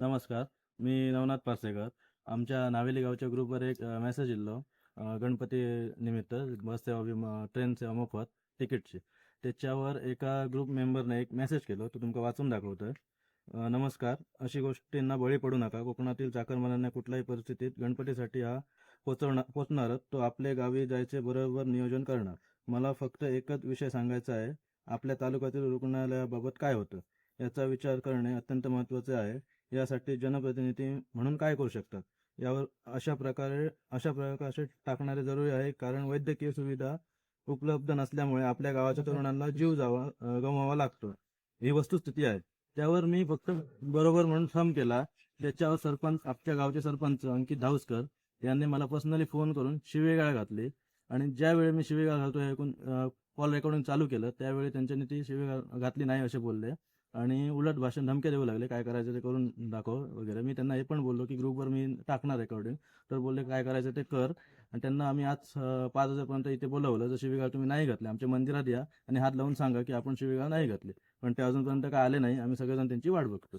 नमस्कार मी नवनाथ पारसेकर. आमच्या नावेली गावच्या ग्रुपवर एक मेसेज इल्लो गणपती निमित्त बस सेवा विमा ट्रेन सेवा मोफत तिकीटची. त्याच्यावर एका ग्रुप मेंबरने एक मेसेज केलो तो तुमका वाचून दाखवतोय. नमस्कार अशी गोष्टींना बळी पडू नका. कोकणातील चाकरमान्यांना कुठल्याही परिस्थितीत गणपतीसाठी हा पोचवणार पोचणारच तो आपले गावी जायचे बरोबर नियोजन करणार. मला फक्त एकच विषय सांगायचा आहे. आपल्या तालुक्यातील रुग्णालयाबाबत काय होतं? याचा विचार करणे अत्यंत महत्त्वाचे आहे. यासाठी जनप्रतिनिधी म्हणून काय करू शकतात? यावर अशा प्रकारे अशा प्रकारे टाकणारे जरुरी आहे कारण वैद्यकीय सुविधा उपलब्ध नसल्यामुळे आपल्या गावाच्या तरुणांना जीव जावा गमवावा लागतो. ही वस्तुस्थिती आहे. त्यावर मी फक्त बरोबर म्हणून सम केला. त्याच्यावर सरपंच आमच्या गावचे सरपंच अंकित धावसकर यांनी मला पर्सनली फोन करून शिवेगाळ घातली. आणि ज्यावेळी मी शिवेगाळ घालतो ऐकून कॉल रेकॉर्डिंग चालू केलं त्यावेळी त्यांच्यानी ती शिवेगाळ घातली नाही असे बोलले. आणि उलट भाषण धमक्या देऊ लागले काय करायचं ते करून दाखव वगैरे. मी त्यांना हे पण बोललो की ग्रुपवर मी टाकणार रेकॉर्डिंग तर बोलले काय करायचं ते कर. आणि त्यांना आम्ही आज पाच हजारपर्यंत इथे बोलवलं. जर शिवीगाळ तुम्ही नाही घातले आमच्या मंदिरात या आणि हात लावून सांगा की आपण शिवीगाळ नाही घातले. पण ते अजूनपर्यंत काय आले नाही. आम्ही सगळेजण त्यांची वाट बघतो